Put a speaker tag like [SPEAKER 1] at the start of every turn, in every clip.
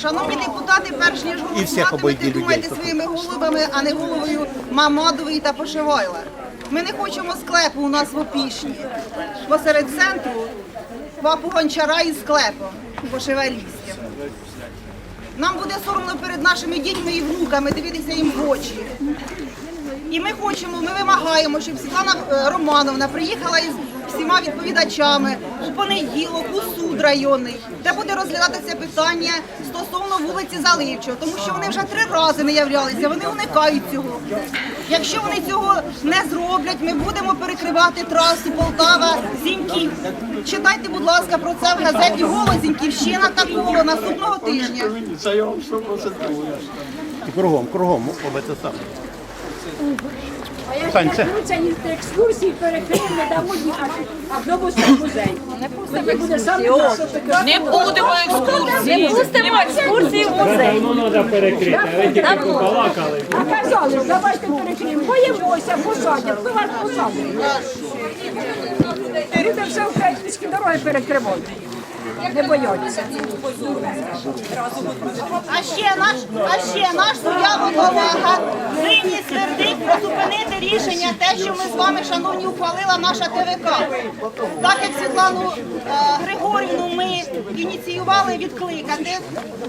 [SPEAKER 1] Шановні депутати, перш ніж голосувати, ви думайте своїми головами, а не головою Мамадової та Пошивайла. Ми не хочемо склепу у нас в Опішні. Посеред центру папу гончара із склепом Пошивайлівським. Нам буде соромно перед нашими дітьми і внуками дивитися їм в очі. І ми хочемо, ми вимагаємо, щоб Світлана е, Романовна приїхала із всіма відповідачами у понеділок у суд районний, де буде розглядатися питання стосовно вулиці Заливчого, тому що вони вже три рази не являлися, вони уникають цього. Якщо вони цього не зроблять, ми будемо перекривати трасу Полтава Зіньків. Читайте, будь ласка, про це в газеті Голос Зіньківщина такого наступного тижня.
[SPEAKER 2] Це я вам 100%
[SPEAKER 3] кругом, кругом об це саме. Сань, це.
[SPEAKER 4] Вручені екскурсії перекрили, не дамо їхати автобусний музей. Тоді буде саме що таке.
[SPEAKER 5] Не будемо екскурсії. Не пустимо екскурсії в музей.
[SPEAKER 6] Воно треба перекрити, а ви тільки побалакали.
[SPEAKER 4] А казали, давайте перекриємо. Боїмося, посадять. Хто вас посадить? Люди все українські дороги перекривають. Не бояться.
[SPEAKER 1] А ще наш, а ще наш суддя колега виніс вердикт призупинити рішення, те, що ми з вами, шановні, ухвалила наша ТВК. Так як Світлану е, Григорівну ми ініціювали відкликати,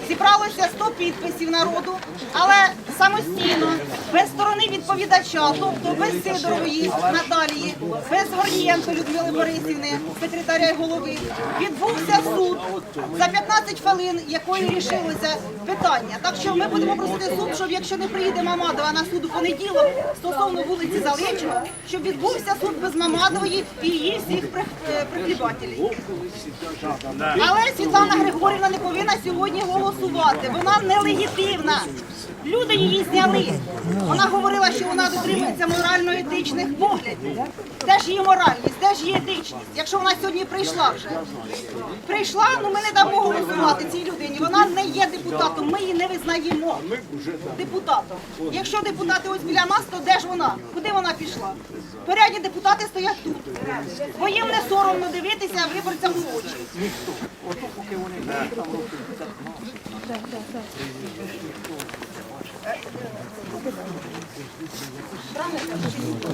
[SPEAKER 1] зібралося 100 підписів народу, але самостійно, без сторони відповідача, тобто без Сидорової Наталії, без Горнієнко Людмили Борисівни, секретаря і голови, відбувся за 15 хвилин, якою рішилося питання. Так що ми будемо просити суд, щоб якщо не приїде Мамадова на суд у понеділок стосовно вулиці Залечного, щоб відбувся суд без Мамадової і її всіх при- е, прихлібателів. Але Світлана Григорівна не повинна сьогодні голосувати. Вона нелегітимна. Люди її зняли. Вона говорила, що вона дотримується морально-етичних поглядів. Де ж її моральність, де ж її етичність? Якщо вона сьогодні прийшла вже. Прийшла, ну ми не дамо голосувати цій людині. Вона не є депутатом, ми її не визнаємо депутатом. Якщо депутати ось біля нас, то де ж вона? Куди вона пішла? Порядні депутати стоять тут. Бо їм не соромно дивитися виборцям в очі.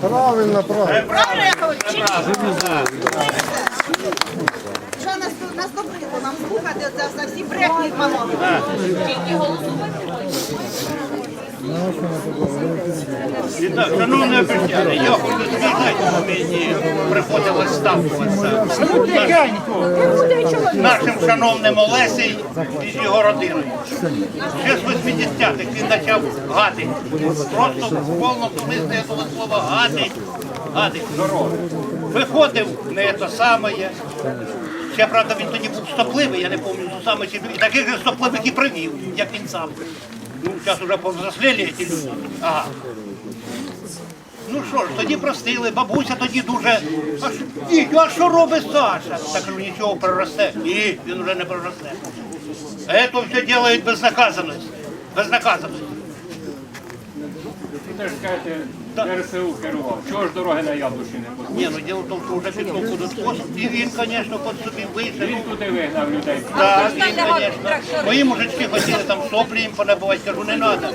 [SPEAKER 2] Правильно, правильно.
[SPEAKER 1] Правильно я говорю? Чи ні? Вже нас, тут наступило? нам слухати за, за всі брехні мало.
[SPEAKER 7] І так, шановні громадяни, я хочу сказати, що мені приходилось ставкуватися з нашим шановним Олесей і його родиною. Ще з 80-х він почав гадити. Просто в повному смислі цього слова гадить, гадить здорово. Виходив не те саме. Ще, правда, він тоді був стопливий, я не пам'ятаю, саме чи таких же стопливих і привів, як він сам. Ну, зараз вже повзрослели ці люди. Ага. Ну що ж, тоді простили, бабуся тоді дуже. А що, а що робить Саша? Так ну нічого проросте. Ні, він вже не проросте. Це все роблять безнаказаність. Безнаказаність.
[SPEAKER 6] Ви теж кажете, РСУ керував. Чого ж дороги на Яблуші не пустили?
[SPEAKER 7] Ні, ну діло в тому, що вже пішов куди спосіб, і він, звісно, під собі вийшов.
[SPEAKER 6] Він туди вигнав людей.
[SPEAKER 7] Так, він, звісно. Мої мужички хотіли там соплі їм понабивати, кажу, не треба.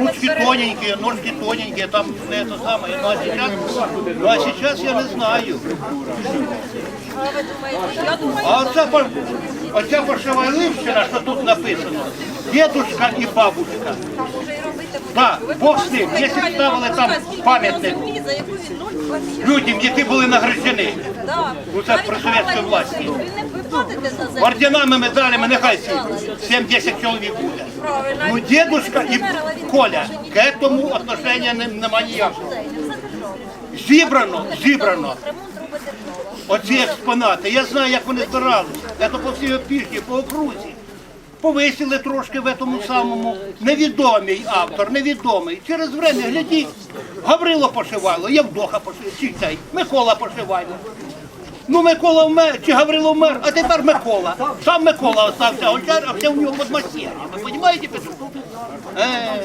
[SPEAKER 7] Ручки тоненькі, ножки тоненькі, там не те саме. Ну а зараз, ну, а зараз я не знаю. А оця, оця пошеваливщина, що тут написано, дедушка і бабушка. Так, Бог з ним, якщо ставили там пам'ятник людям, які були награждені. Ну це при совєтській власті. Орденами, медалями, нехай всі 7-10 чоловік буде. Ну, дедушка і Коля, к этому отношення не- нема ніякого. Зібрано, зібрано. Оці експонати. Я знаю, як вони збиралися. Це по всій опішні, по окрузі. Повисіли трошки в тому самому. Невідомий автор, невідомий. Через время, глядіть, Гаврило пошивайло, Євдоха пошивайло, чи цей, Микола пошивайло. Ну, Микола вмер, чи Гаврило вмер, а тепер Микола. Сам Микола остався гончар, а все в нього під. Ви розумієте, Петро? Е,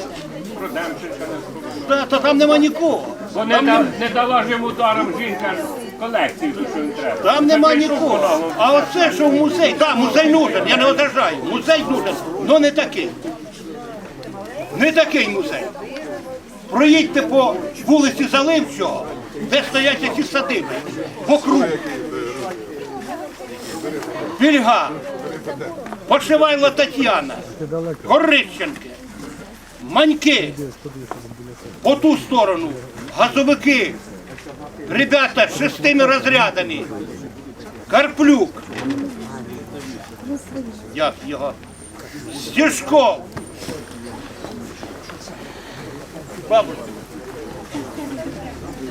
[SPEAKER 7] та, та там нема нікого.
[SPEAKER 6] Вони там не дала жим ударом жінка. Колекції, то що їм треба.
[SPEAKER 7] Там нема нікого. А оце, що в музей, так, музей нужен, я не возражаю. Музей нужен, але не такий. Не такий музей. Проїдьте по вулиці Заливчого, де стоять ці садиби, по кругу. Вільга, Пошивайло Тетяна, Горищенки, Маньки, по ту сторону, газовики, ребята з шестими розрядами, Карплюк, як його, Стежков, Бабушка.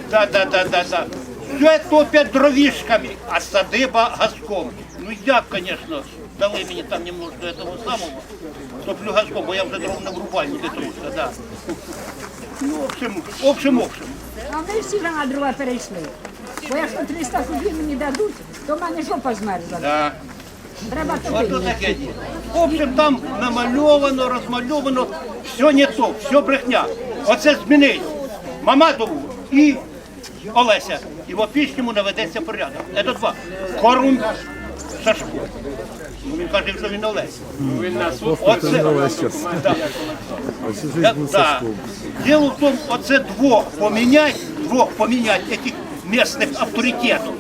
[SPEAKER 7] Да, да, да, да, да. Все топят дровишками, а садыба газком. Ну я, конечно, дали мені там немножко этого самого, топлю газком, бо я вже дров не врубаю, не труся, да. Ну, в общем, в общем, в общем.
[SPEAKER 4] А ми всі на дрова перейшли. Бо якщо 300 кубів мені дадуть, то в мене жопа змерзла.
[SPEAKER 7] Да.
[SPEAKER 4] Треба
[SPEAKER 7] Ото
[SPEAKER 4] топити.
[SPEAKER 7] таке діло. В общем, там намальовано, розмальовано, все не то, все брехня. Оце змінить Маматову і Олеся. І в Опішньому наведеться порядок. Це два. Корун Сашко. Ну, Він каже, що він Олеся.
[SPEAKER 6] Він на суд
[SPEAKER 7] Оце, да. Да, да. Дело в тому, оце двох помінять, двох помінять этих місцевих авторитетів.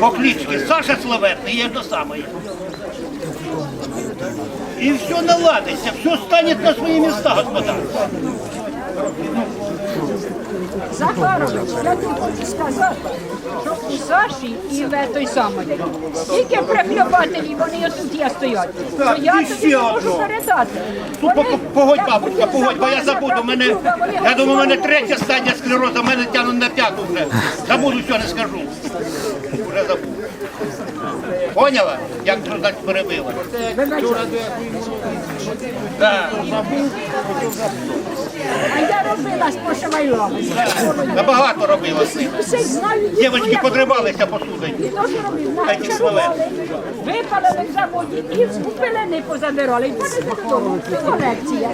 [SPEAKER 7] По кличці Саша Славетний є то саме. І все наладиться, все стане на свої міста, господа.
[SPEAKER 4] Захарович, я тобі хочу сказати, що у Саші і в той самої стільки прихльобателів, вони отут є стоять.
[SPEAKER 7] Так,
[SPEAKER 4] То я тобі не можу передати.
[SPEAKER 7] Ну, по- погодь, бабушка, погодь, бо я забуду. Мене, я думаю, у мене третя стадія склерозу, мене тягнуть на п'яту вже. Забуду, що не скажу. Вже забуду. Поняла? Як трудно перебила? Так.
[SPEAKER 4] А я робила з пошивайлами.
[SPEAKER 7] Набагато робила.
[SPEAKER 4] Усіх знаю.
[SPEAKER 7] Дівчатки подривалися посудою.
[SPEAKER 4] І теж робив.
[SPEAKER 7] Такі
[SPEAKER 4] Начарували, випалили в заводі і в пилини позабирали. І понесли додому. Це колекція.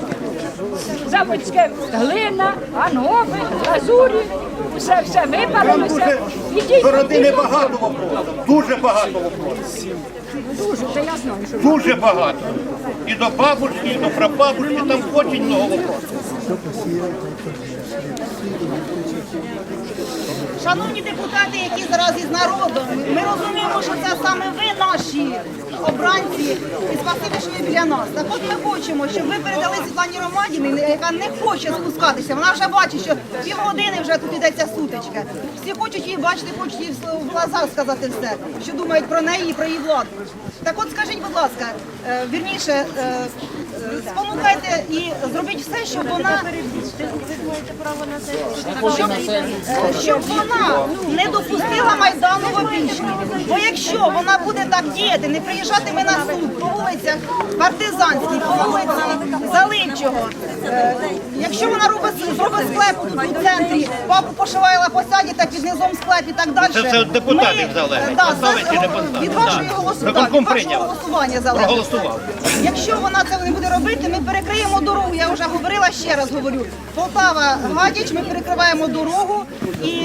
[SPEAKER 4] Заводське глина, анови, лазурі. Все, все випалили, все. Ідіть,
[SPEAKER 7] До родини
[SPEAKER 4] ідіть.
[SPEAKER 7] багато вопросів. Дуже багато вопросів.
[SPEAKER 4] Дуже, це я знаю, що
[SPEAKER 7] Дуже багато. І до бабушки, і до прабабушки, там дуже багато вопросів.
[SPEAKER 1] Шановні депутати, які зараз із народом, ми розуміємо, що це саме ви наші обранці, і спасибі, що ви біля нас. Так от ми хочемо, щоб ви передали Світлані Ромадіні, яка не хоче спускатися. Вона вже бачить, що півгодини вже тут йдеться сутичка. Всі хочуть її бачити, хочуть їй в глазах сказати все, що думають про неї і про її владу. Так от скажіть, будь ласка, е, вірніше, е, спонукайте і зробіть все, щоб вона щоб, щоб вона не допустила Майдану в Опішні. Бо якщо вона буде так діяти, не приїжджатиме на суд по вулицях Партизанській, по вулиці Заливчого, е, якщо вона робить, зробить склеп у центрі, папу Пошивайла посадять так під низом склеп і так далі.
[SPEAKER 7] Це все від депутатів залежить.
[SPEAKER 1] да, це. Від вашої голосування, від вашого
[SPEAKER 7] прийняв.
[SPEAKER 1] голосування залежить.
[SPEAKER 7] Проголосував.
[SPEAKER 1] Якщо вона це не буде робити, ми перекриємо дорогу. Я вже говорила ще раз говорю. Полтава Гадяч, ми перекриваємо дорогу і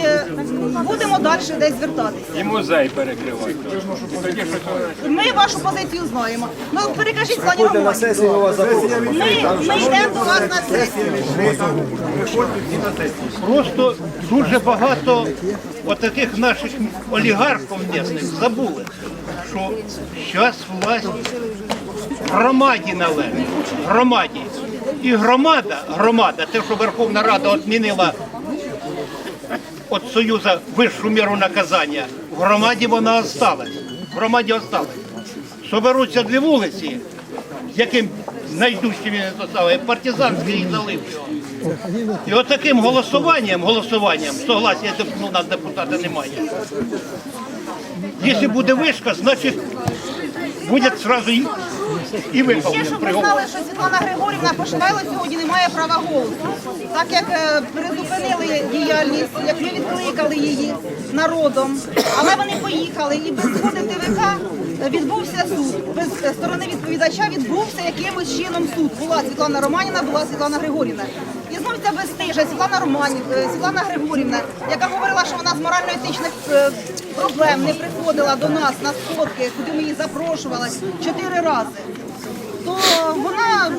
[SPEAKER 1] будемо далі десь звертатися.
[SPEAKER 6] і музей це
[SPEAKER 1] Ми вашу позицію знаємо. Ну перекажіть Слані Романівні. Ми, ми йдемо до вас на сесію.
[SPEAKER 7] Просто дуже багато отаких наших олігархів місних забули, що зараз власть громаді належить. Громаді. І громада, громада, те, що Верховна Рада відмінила від Союзу вищу міру наказання, в громаді вона осталась. В громаді осталась. Соберуться дві вулиці, яким найдужчими то саме, партизанський і заливчого. І от голосуванням, голосуванням, согласия деп- ну, нас депутата немає. Якщо буде вишка, значить буде одразу і,
[SPEAKER 1] Ще щоб ви
[SPEAKER 7] приговор.
[SPEAKER 1] знали, що Світлана Григорівна Пошивайло сьогодні не має права голосу. Так як е, призупинили діяльність, як ми відкликали її народом, але вони поїхали і без згоди ТВК відбувся суд. Без е, сторони відповідача відбувся якимось чином суд. Була Світлана Романіна, була Світлана Григорівна. І знов ця безстижа Світлана Романів, е, Світлана Григорівна, яка говорила, що вона з морально-етичних е, проблем не приходила до нас на сходки, куди ми її запрошували чотири рази. То вона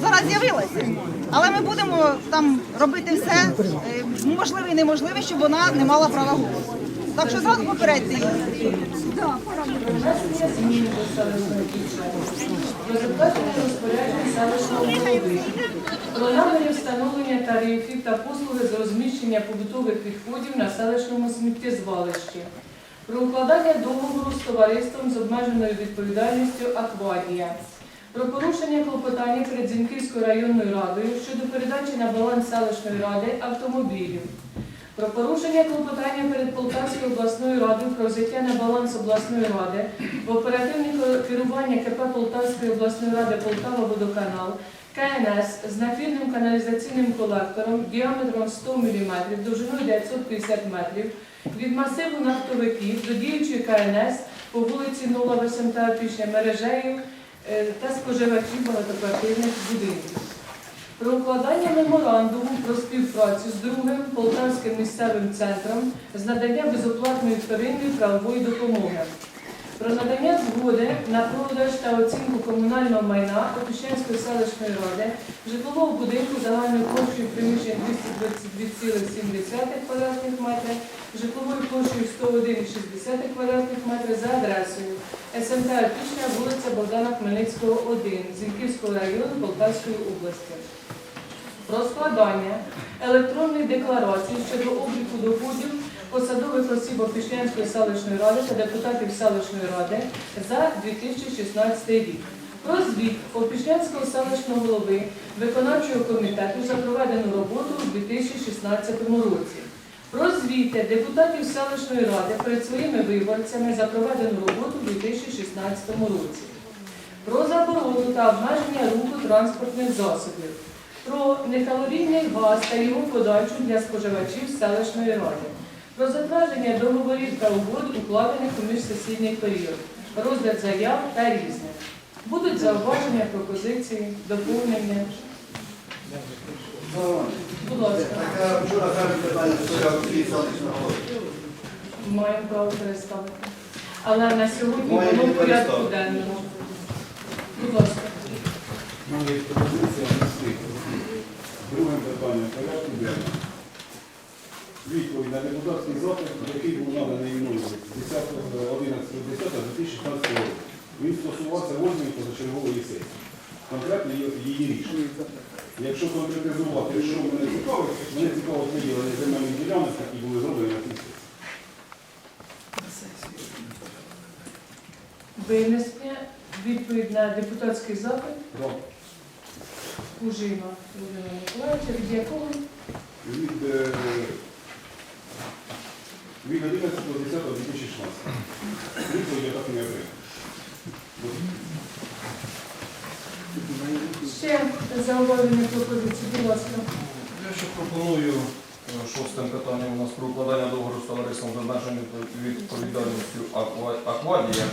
[SPEAKER 1] зараз з'явилася. Але ми будемо там робити все е, можливе і неможливе, щоб вона не мала права голосу. Так що зразу попередьте її.
[SPEAKER 8] Розробляти розпорядження селищного голови. Про наміри встановлення тарифів та послуги з розміщення побутових відходів на селищному сміттєзвалищі. Про укладання договору з товариством з обмеженою відповідальністю Аквадія. Про порушення клопотання перед Зіньківською районною радою щодо передачі на баланс селищної ради автомобілів. Про порушення клопотання перед Полтавською обласною радою про взяття на баланс обласної ради в оперативне керування КП Полтавської обласної ради Полтава Водоканал КНС з напірним каналізаційним колектором діаметром 100 мм, довжиною 950 метрів від масиву нафтовиків до діючої КНС по вулиці Нова Весента Пішня мережею та споживачів багатоквартирних будинків. Про укладання меморандуму про співпрацю з другим Полтавським місцевим центром з надання безоплатної вторинної правової допомоги, про надання згоди на продаж та оцінку комунального майна Опішнянської селищної ради, житлового будинку загальною площею приміщень 222,7 квадратних метрів, житловою площею 101,6 квадратних метрів за адресою СМТ Опішня, вулиця Богдана Хмельницького, 1, Зіньківського району Полтавської області. Про складання електронної декларації щодо обліку доходів посадових осіб Опішнянської селищної ради та депутатів селищної ради за 2016 рік. Про звіт Опішнянського селищного голови виконавчого комітету за проведену роботу у 2016 році. Про звіти депутатів селищної ради перед своїми виборцями за проведену роботу у 2016 році про заборону та обмеження руху транспортних засобів, про некалорійний газ та його подачу для споживачів селищної ради, про затвердження договорів та угод, укладених у міжсесійний період, розгляд заяв та різне. Будуть зауваження, пропозиції, доповнення. Будь ласка,
[SPEAKER 2] вчора теж питання стояло в цій голові.
[SPEAKER 8] маємо право переставити. Але на сьогодні
[SPEAKER 2] Маємо
[SPEAKER 8] воно в порядку денному. Будь ласка.
[SPEAKER 9] Ну, є пропозиція внести другим питанням порядку денного. На депутатський запит, який був наданий мною 11.10.2016 року. Він стосувався розміру позачергової сесії. Конкретно її- рішення. Якщо конкретизувати, що мене цікавить, мене цікавить виділення земельних ділянок, які були зроблені на сесії.
[SPEAKER 8] Винесення відповідь на депутатський запит
[SPEAKER 9] Да.
[SPEAKER 8] Кужима Володимира Миколаївича, від якого
[SPEAKER 9] Від, е, від 11.10.2016. Відповідь я так не отримав.
[SPEAKER 8] ще зауваження пропозиції, будь ласка.
[SPEAKER 10] Я ще пропоную е, шостим питанням у нас про укладання договору з товариством з обмеженою відповідальністю Аквадія.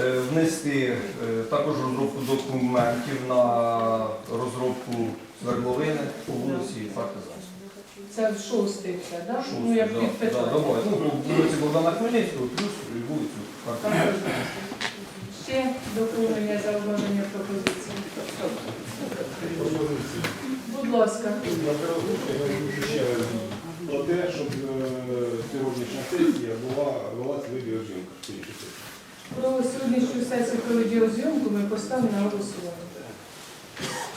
[SPEAKER 10] Е, Внести е, також розробку документів на розробку свердловини по вулиці Партизанської.
[SPEAKER 8] Це шостий це, так? Ну, як
[SPEAKER 10] да,
[SPEAKER 8] під
[SPEAKER 10] да, давай. Ну, по Богдана Хмельницького, плюс і вулицю.
[SPEAKER 8] Ще доповнення, зауваження, пропозиції. Будь ласка.
[SPEAKER 9] Я перезвучу ще раз про те, щоб е, сьогоднішня сесія була велась відеозйомка.
[SPEAKER 8] Про сьогоднішню сесію про відеозйомку ми поставимо на голосування.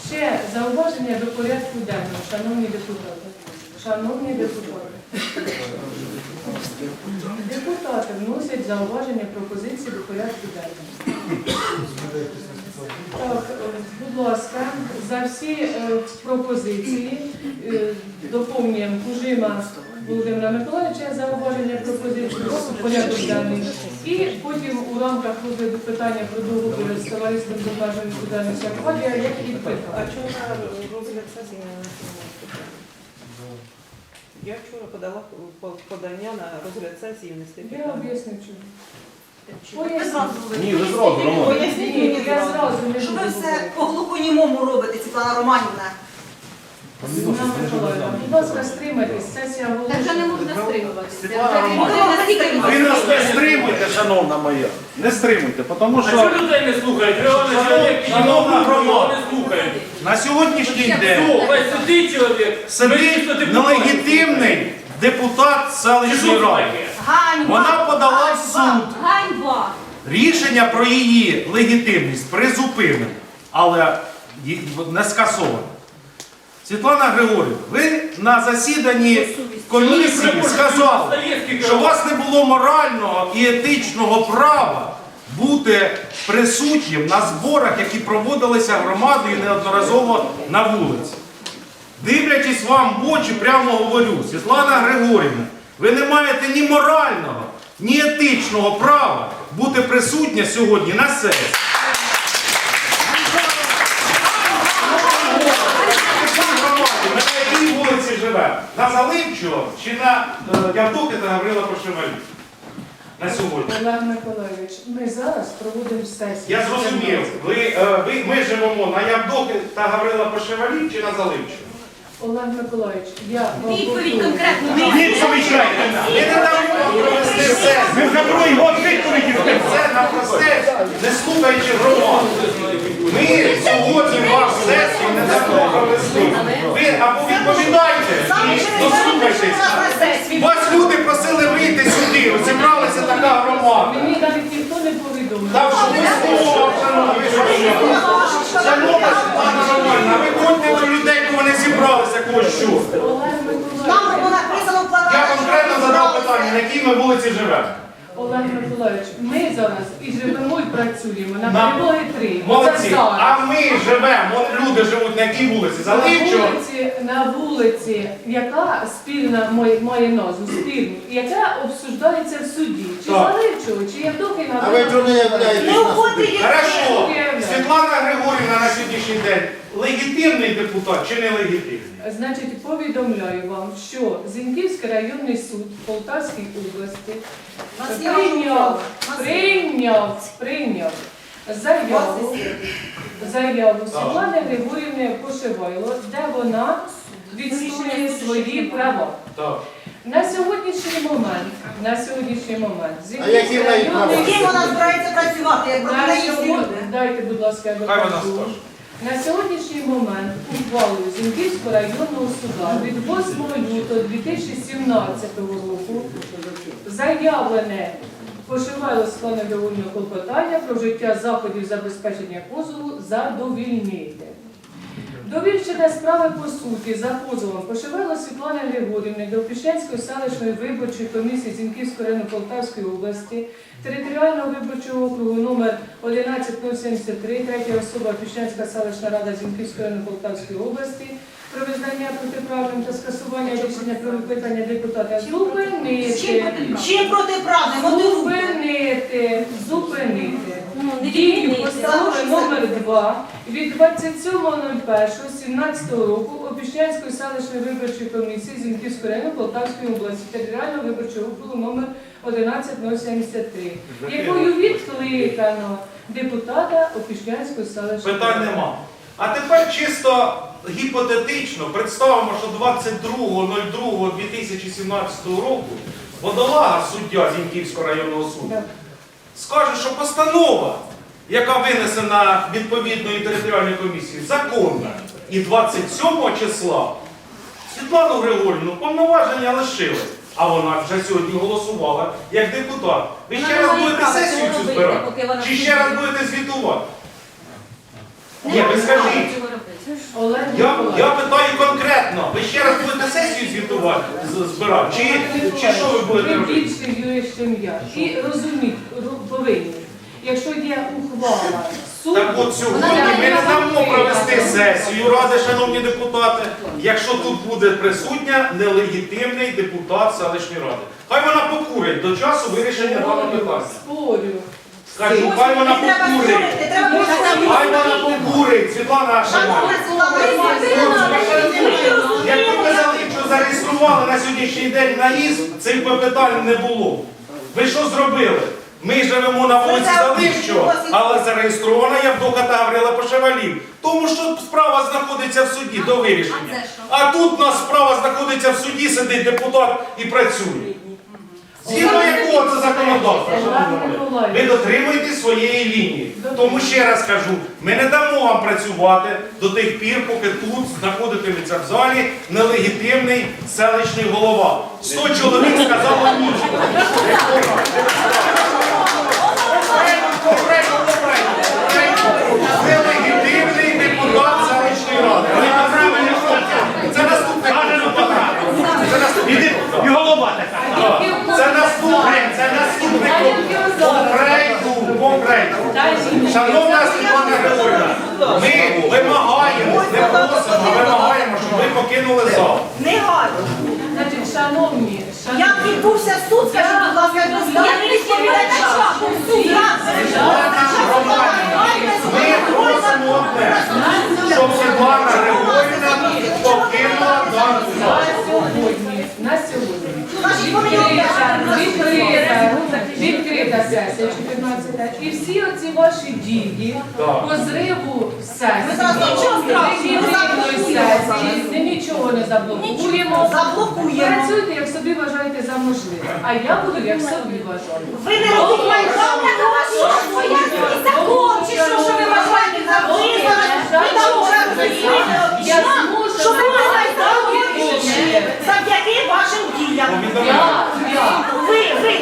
[SPEAKER 8] Ще зауваження до порядку денного, шановні депутати. Шановні депутати. Депутати вносять зауваження пропозиції до порядку денного. Так, е, будь ласка, за всі е, пропозиції е, доповнюємо Кужима Володимира Миколаївича зауваження пропозиції в порядок денний. І потім у рамках розгляду питання про договір з товариством з обмеженою відповідальністю Аквадія, як і
[SPEAKER 11] А чому розгляд сесії? Я вчора подала подання на розгляд сесії внести
[SPEAKER 8] Я об'ясню чому.
[SPEAKER 10] Ні, ви зразу, Роман.
[SPEAKER 1] Поясніть мені
[SPEAKER 8] я
[SPEAKER 1] зразу.
[SPEAKER 8] зразу
[SPEAKER 1] Що ви все по глухонімому робите, Світлана Романівна?
[SPEAKER 8] Ніна Миколаївна, будь ласка, стримайтесь, сесія
[SPEAKER 11] Так вже не можна стримуватися.
[SPEAKER 12] Світлана Романівна,
[SPEAKER 11] Вже настільки
[SPEAKER 12] Ви нас не стримуйте, шановна моя. Не стримуйте, тому
[SPEAKER 13] А
[SPEAKER 12] що
[SPEAKER 13] що людей не слухають?
[SPEAKER 12] Шановна громада. на сьогоднішній день?
[SPEAKER 13] Сидить
[SPEAKER 12] нелегітимний депутат селищної ради. Вона подала в суд. Рішення про її легітимність призупинено, але не скасовано. Світлана Григорівна, ви на засіданні комісії сказали, що у вас не було морального і етичного права бути присутнім на зборах, які проводилися громадою неодноразово на вулиці. Дивлячись вам в очі, прямо говорю, Світлана Григорівна, ви не маєте ні морального, ні етичного права бути присутня сьогодні на сесії. На Заливчого чи на е, Явдоки та Гаврила Пошивалі? На сьогодні.
[SPEAKER 8] Олег Миколаївич, ми зараз проводимо сесію.
[SPEAKER 12] Я зрозумів, ви, е, ви, ми живемо на Явдоки та Гаврила Пошивалі чи на Заливчого?
[SPEAKER 8] Олег Миколаївич, я вам
[SPEAKER 11] Відповідь
[SPEAKER 8] повторюю.
[SPEAKER 11] конкретно.
[SPEAKER 12] Відповідайте! Ми не дамо вам провести сесію. Ми другий год відповіді Це на просте, не слухаючи громаду. Ми сьогодні вам сесію не дамо провести. Ви або відповідайте, і дослухайтесь. Вас люди просили вийти сюди, ось зібралася така громада.
[SPEAKER 8] Мені навіть ніхто не повідомив.
[SPEAKER 12] Так що ви слово, шановні, шановна Світлана Романівна, виходьте до людей, бо вони зібралися когось що. Я конкретно задав питання, на якій ми вулиці живемо.
[SPEAKER 8] Олег Миколаївич, ми зараз і живемо, і працюємо на
[SPEAKER 12] На-
[SPEAKER 8] перемоги три.
[SPEAKER 12] Молодці.
[SPEAKER 8] Це зараз.
[SPEAKER 12] А ми живемо, от люди живуть на якій вулиці?
[SPEAKER 8] На
[SPEAKER 12] Заливчого?
[SPEAKER 8] вулиці, на вулиці, яка спільна має, має назву спільну, яка обсуждається в суді, чи
[SPEAKER 12] Так.
[SPEAKER 8] Заливчого, чи Євдокина.
[SPEAKER 14] А ви чого не являєтесь на суді?
[SPEAKER 12] Хорошо. Світлана Григорівна на сьогоднішній день легітимний депутат чи не легітимний?
[SPEAKER 8] Значить, повідомляю вам, що Зіньківський районний суд Полтавській області
[SPEAKER 1] є
[SPEAKER 8] прийняв,
[SPEAKER 1] є.
[SPEAKER 8] прийняв, прийняв заяву, заяву Світлани Григорівни Пошивайло, де вона відстоює свої права.
[SPEAKER 12] Так.
[SPEAKER 8] На сьогоднішній момент, на сьогоднішній момент,
[SPEAKER 14] які в неї права?
[SPEAKER 1] Ким вона збирається працювати, як
[SPEAKER 8] на сьогодні,
[SPEAKER 1] люди?
[SPEAKER 8] дайте, будь ласка, я
[SPEAKER 12] Хай вона
[SPEAKER 8] докажу.
[SPEAKER 12] скаже.
[SPEAKER 8] На сьогоднішній момент ухвалою Зінківського районного суда від 8 лютого 2017 року заявлене пошивайло складне довольне клопотання про вжиття заходів забезпечення позову задовільнити. Довільчення справи по суті за позовом пошивайло Світлани Григорівни до Піщанської селищної виборчої комісії Зінківського району Полтавської області, територіального виборчого округу номер 11073, третя особа Піщанська селищна рада Зінківського району Полтавської області, про визнання протиправним та скасування рішення про викликання депутата зупинити.
[SPEAKER 1] Чим протиправне? Мотивуйте.
[SPEAKER 8] Зупинити, зупинити.
[SPEAKER 11] Не
[SPEAKER 8] Дію постанови номер 2 від 27.01.17 року Опішнянської селищної виборчої комісії Зінківського району Полтавської області територіального виборчого округу номер 11073, якою відкликано депутата Опішнянської селищної
[SPEAKER 12] Питань нема. А тепер чисто гіпотетично представимо, що 22.02.2017 року водолага суддя Зіньківського районного суду. Скаже, що постанова, яка винесена відповідної територіальної комісії, законна. І 27 числа Світлану Григорівну повноваження лишили. А вона вже сьогодні голосувала як депутат. Ви ще раз будете сесію цю збирати? Чи ще раз будете звітувати? Ні, ви скажіть. Я, я питаю конкретно, ви ще раз будете сесію звітувати, з- збирати? Чи, чи що ви будете
[SPEAKER 8] Ви
[SPEAKER 12] робити?
[SPEAKER 8] більше юрист, ніж я. І розуміть, ру- повинні. Якщо є ухвала суду,
[SPEAKER 12] Так от сьогодні ми не дамо провести сесію ради, шановні депутати, якщо тут буде присутня нелегітимний депутат селищної ради. Хай вона покурить до часу вирішення даного питання.
[SPEAKER 8] спорю.
[SPEAKER 12] Скажу, хай вона покурить. Хай вона покурить, Світлана Шамана. Як ви казали, що зареєстрували на сьогоднішній день наїзд, цих би питань не було. Ви що зробили? Ми живемо на вулиці Заливчого, але зареєстрована Явдоха Гаврила Пошевалів. Тому що справа знаходиться в суді до вирішення. А тут у нас справа знаходиться в суді, сидить депутат і працює. Згідно якого це законодавство? Ви дотримуєтесь своєї лінії. Тому ще раз кажу, ми не дамо вам працювати до тих пір, поки тут знаходитиметься в залі нелегітимний селищний голова. Сто чоловік сказало ні.
[SPEAKER 7] І голова така.
[SPEAKER 12] Це наступне, це наступне конкрету, конкрету. Шановна Світлана Григорівна, ми вимагаємо, не просимо, вимагаємо, ви покинули зал.
[SPEAKER 1] Негайно.
[SPEAKER 8] Значить, шановні, шановні.
[SPEAKER 1] Як відбувся суд, скажіть, будь ласка, я не суд?
[SPEAKER 12] Ми просимо одне, щоб Світлана Григорівна покинула дану
[SPEAKER 8] На
[SPEAKER 12] зал.
[SPEAKER 8] сьогодні, на сьогодні. Відкрита, сесія 14 і всі оці ваші дії по зриву сесії, сесії, нічого не заблокуємо.
[SPEAKER 1] Заблокуємо.
[SPEAKER 8] Працюйте, як собі вважаєте за можливе, а я буду як собі вважаю.
[SPEAKER 1] Ви не робіть майдан, так у вас що, своя закон, чи що, що ви вважаєте за вибори? Ви там уже розумієте,
[SPEAKER 8] Я змушена
[SPEAKER 1] завдяки вашим діям. Ви, ви,
[SPEAKER 12] ви,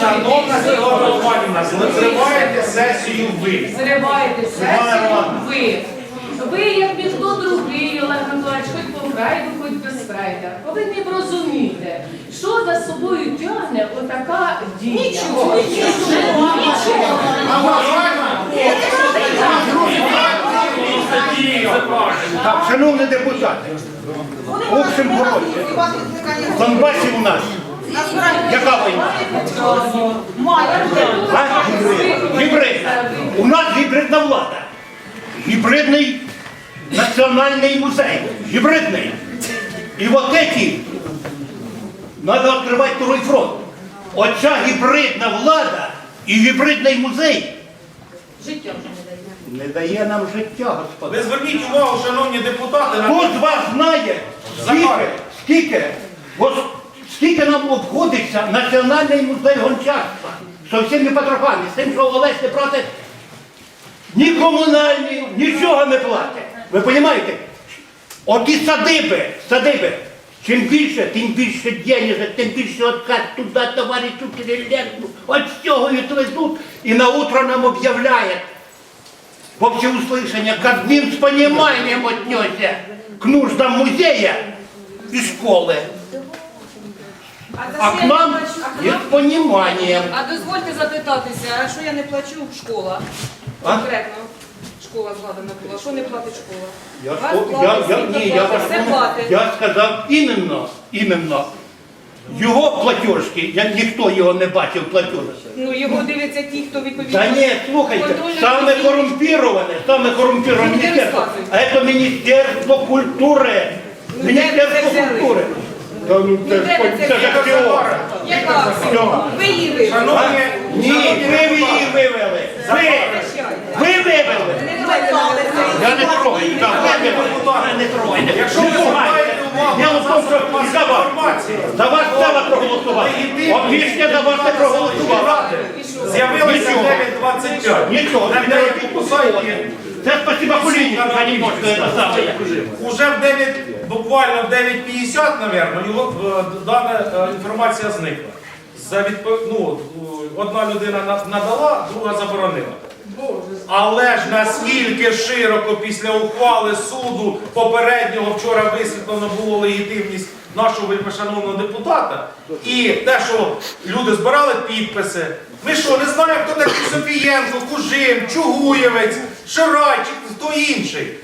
[SPEAKER 12] шановна Світлана Романівна. Зриваєте сесію ви.
[SPEAKER 8] Зриваєте сесію ви. Ви, як ніхто другий, Олег Миколаївич, хоч по фрейду, хоч без фрейда, повинні розуміти, що за собою тягне отака дія.
[SPEAKER 1] Нічого.
[SPEAKER 12] А вважаємо?
[SPEAKER 7] Так, шановні депутати, общем, коротше, в Донбасі у нас яка війна? Гібридна. У нас гібридна влада. Гібридний національний музей. Гібридний. І от эти треба відкривати другий фронт. Оця гібридна влада і гібридний музей не дає нам життя, господи.
[SPEAKER 12] Ви зверніть увагу, шановні депутати, на
[SPEAKER 7] Хто з вас знає, скільки, скільки, скільки нам обходиться Національний музей гончарства з всіми потрохами, з тим, що Олесь не платить ні комунальні, нічого не платить. Ви розумієте? Оті садиби, садиби. Чим більше, тим більше денежок, тим більше откат туди товарищу Кириленку. От цього і везуть, і на утро нам об'являють во всеуслышание, Кабмин с пониманием отнесся к нуждам музея и школы. А к нам нет с пониманием.
[SPEAKER 11] А дозвольте запитатися, а що я не плачу школа?
[SPEAKER 7] А?
[SPEAKER 11] Конкретно. Школа згадана була. Що не платить школа?
[SPEAKER 7] Я,
[SPEAKER 11] Вас
[SPEAKER 7] я,
[SPEAKER 11] платить,
[SPEAKER 7] я, ні, я,
[SPEAKER 11] платить,
[SPEAKER 7] вас-
[SPEAKER 11] платить.
[SPEAKER 7] я сказав іменно, іменно. Його платежки, я ніхто його не бачив платежки.
[SPEAKER 11] Ну його дивляться ті, хто відповідає.
[SPEAKER 7] Да нет, слухайте,
[SPEAKER 11] Контрольную
[SPEAKER 7] саме
[SPEAKER 11] комиссию.
[SPEAKER 7] коррумпированное, саме коррумпированное
[SPEAKER 11] Ну, не
[SPEAKER 7] министерство,
[SPEAKER 11] рассказывайте.
[SPEAKER 7] а это Министерство культуры.
[SPEAKER 11] Ну, де
[SPEAKER 7] Министерство
[SPEAKER 11] ви це взяли?
[SPEAKER 7] культуры. Да, ну,
[SPEAKER 11] Ну,
[SPEAKER 7] це,
[SPEAKER 11] де ви це
[SPEAKER 7] це ж
[SPEAKER 11] взяли?
[SPEAKER 7] аксіома.
[SPEAKER 11] Яка аксіома? Ви її вивели.
[SPEAKER 12] Шановні,
[SPEAKER 7] Ні, ви її вивели. Ви, ви вивели. Я не трогаю, так, ви вивели. Не трогайте.
[SPEAKER 12] Якщо ви
[SPEAKER 7] Діло
[SPEAKER 12] на
[SPEAKER 7] в тому, що
[SPEAKER 12] засоби
[SPEAKER 7] за вас, за вас треба проголосувати. За вас не проголосувала.
[SPEAKER 12] З'явилося
[SPEAKER 7] Нічого.
[SPEAKER 12] 9.25.
[SPEAKER 7] Нічого, не
[SPEAKER 12] деякі
[SPEAKER 7] робіть Це спасибо політику, а не можете це саме.
[SPEAKER 12] Уже в 9, буквально в 9.50, напевно, його е, дана е, інформація зникла. За відпо- ну, е, одна людина на- надала, друга заборонила. Але ж наскільки широко після ухвали суду попереднього вчора висвітлено було легітимність нашого вельмишановного депутата, і те, що люди збирали підписи. Ми що, не знаємо, хто такий Софієнко, Кужин, Чугуєвець, Ширай хто інший.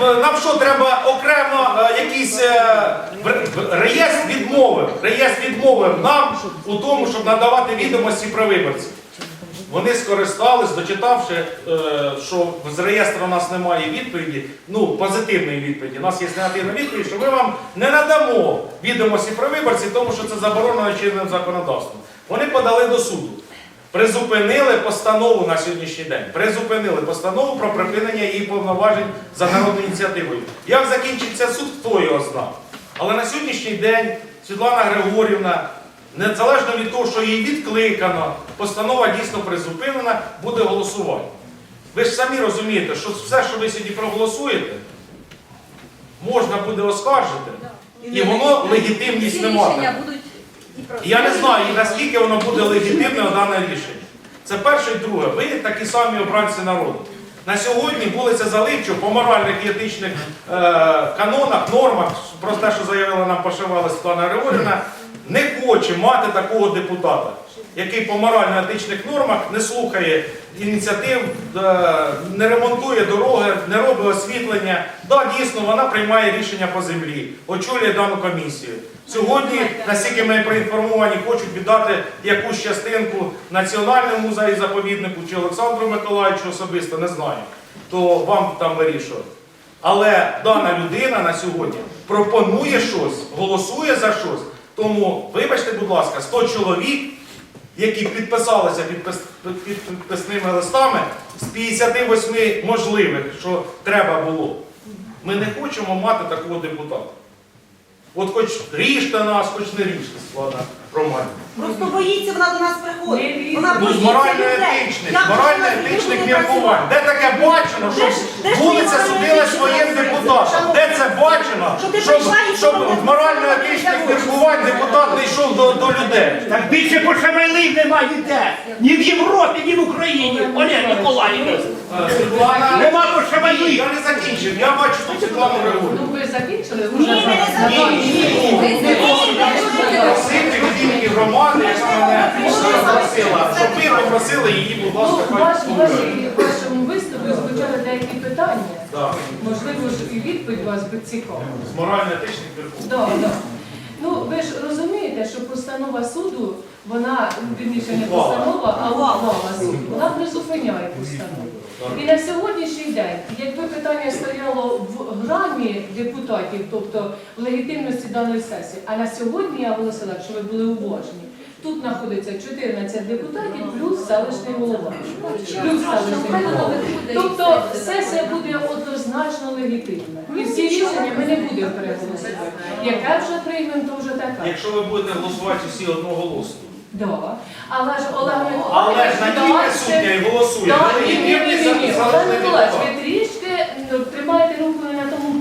[SPEAKER 12] Нам що, треба окремо е, якийсь е, реєстр відмовив, реєстр відмовив нам у тому, щоб надавати відомості про виборців. Вони скористались, дочитавши, е, що з реєстру у нас немає відповіді, ну, позитивної відповіді, у нас є негативна відповідь, що ми вам не надамо відомості про виборців, тому що це заборонено чинним законодавством. Вони подали до суду. Призупинили постанову на сьогоднішній день. Призупинили постанову про припинення її повноважень за народною ініціативою. Як закінчиться суд, хто його знав. Але на сьогоднішній день Світлана Григорівна, незалежно від того, що її відкликано, постанова дійсно призупинена, буде голосувати. Ви ж самі розумієте, що все, що ви сьогодні проголосуєте, можна буде оскаржити, і воно легітимність не матиме. Я не знаю, наскільки воно буде легітимне дане рішення. Це перше і друге. Ви такі самі обранці народу. На сьогодні вулиця Заливчу по моральних і етичних е, канонах, нормах, про те, що заявила нам пошивала Світлана Григорівна, не хоче мати такого депутата, який по морально-етичних нормах не слухає ініціатив, е, не ремонтує дороги, не робить освітлення. Да, дійсно, вона приймає рішення по землі, очолює дану комісію. Сьогодні, наскільки ми проінформовані, хочуть віддати якусь частинку Національному музею заповіднику чи Олександру Миколаївичу особисто, не знаю. То вам там вирішувати. Але дана людина на сьогодні пропонує щось, голосує за щось. Тому, вибачте, будь ласка, 100 чоловік, які підписалися підпис, під підписними листами з 58 можливих, що треба було. Ми не хочемо мати такого депутата. От хоч ріжте нас, хоч не ріжте, складна Романівна.
[SPEAKER 1] Просто боїться вона до нас приходить. Вона
[SPEAKER 12] Ну, з
[SPEAKER 1] боїться людей.
[SPEAKER 12] морально-етичних,
[SPEAKER 1] Як
[SPEAKER 12] морально-етичних
[SPEAKER 1] буде
[SPEAKER 12] міркувань. Де таке бачено,
[SPEAKER 1] Де
[SPEAKER 12] щоб
[SPEAKER 1] ж- де ж
[SPEAKER 12] вулиця судила своїм депутатам? Де це бачено,
[SPEAKER 1] ти
[SPEAKER 12] щоб,
[SPEAKER 1] прийшла і
[SPEAKER 12] щоб
[SPEAKER 1] що
[SPEAKER 12] з морально-етичних міркувань депутат не йшов до, до людей?
[SPEAKER 7] Так більше пошевелив немає де. Ні в Європі, ні в Україні. Олег Миколаївич.
[SPEAKER 12] Е, Світлана,
[SPEAKER 7] Нема
[SPEAKER 12] Ні,
[SPEAKER 7] пошевелив.
[SPEAKER 12] я не закінчив. Я бачу тут Світлану Григорівну.
[SPEAKER 8] Ну ви закінчили?
[SPEAKER 1] Ні, ми не закінчили.
[SPEAKER 12] Просити від імені громади, яка мене запросила, щоб ви попросили її, будь
[SPEAKER 8] Ну,
[SPEAKER 12] ласка, хай
[SPEAKER 8] ваш-
[SPEAKER 12] слухає.
[SPEAKER 8] в вашому виступі звучали деякі питання.
[SPEAKER 12] Да.
[SPEAKER 8] Можливо, ж і відповідь вас би цікавила.
[SPEAKER 12] З морально-етичних міркувань.
[SPEAKER 8] Да, да. Ну, ви ж розумієте, що постанова суду, вона, вірніше, не
[SPEAKER 12] Ухвала.
[SPEAKER 8] постанова, а ухвала суду, вона не зупиняє постанову. І на сьогоднішній день, якби питання стояло в грані депутатів, тобто в легітимності даної сесії, а на сьогодні я оголосила, якщо ви були уважні, тут знаходиться 14 депутатів плюс селищний голова. Плюс селищний голова. Тобто сесія буде однозначно легітимна. І всі рішення ми не будемо переголосувати. Яке вже приймемо, то вже таке.
[SPEAKER 12] Якщо ви будете голосувати всі одноголосно.
[SPEAKER 8] Да. Але ж Олег Миколаївич...
[SPEAKER 12] Але ж на ній
[SPEAKER 8] да,
[SPEAKER 12] присутня і голосує.
[SPEAKER 8] Да,
[SPEAKER 12] Ви
[SPEAKER 8] ні, ні, ні, ні, ні. Олег Миколаївич, ви трішки ну, тримаєте руку не на. Тому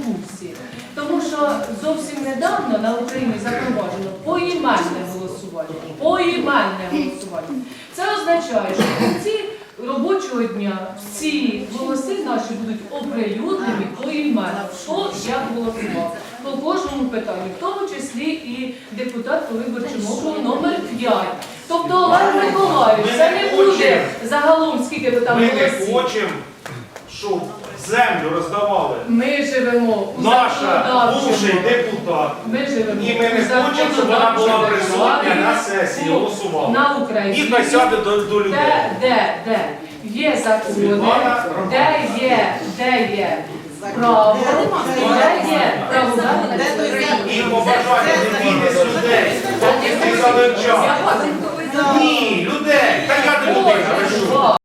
[SPEAKER 8] що зовсім недавно на Україні запроваджено поіменне голосування. Поіменне голосування. Це означає, що в кінці робочого дня всі голоси наші будуть оприлюднені поіменно. Хто як голосував. По кожному питанню, в тому числі і депутат по виборчому округу номер 5. Тобто Олег Миколаївич, це
[SPEAKER 12] не
[SPEAKER 8] не буде загалом, скільки ви там
[SPEAKER 12] Ми не
[SPEAKER 8] голосів.
[SPEAKER 12] хочемо, щоб землю роздавали
[SPEAKER 8] Ми живемо у
[SPEAKER 12] наша бувший депутат.
[SPEAKER 8] Ми живемо
[SPEAKER 12] І ми не хочемо, щоб вона була присутня на сесії,
[SPEAKER 8] Ну,
[SPEAKER 12] голосувала.
[SPEAKER 8] На Україні.
[SPEAKER 12] І хай сяде до, до людей.
[SPEAKER 8] Де, де, де є закони, де є, де є право, де є правове.
[SPEAKER 12] І побажання не бійте людей, і заливчан. Ні, людей. Та я не що?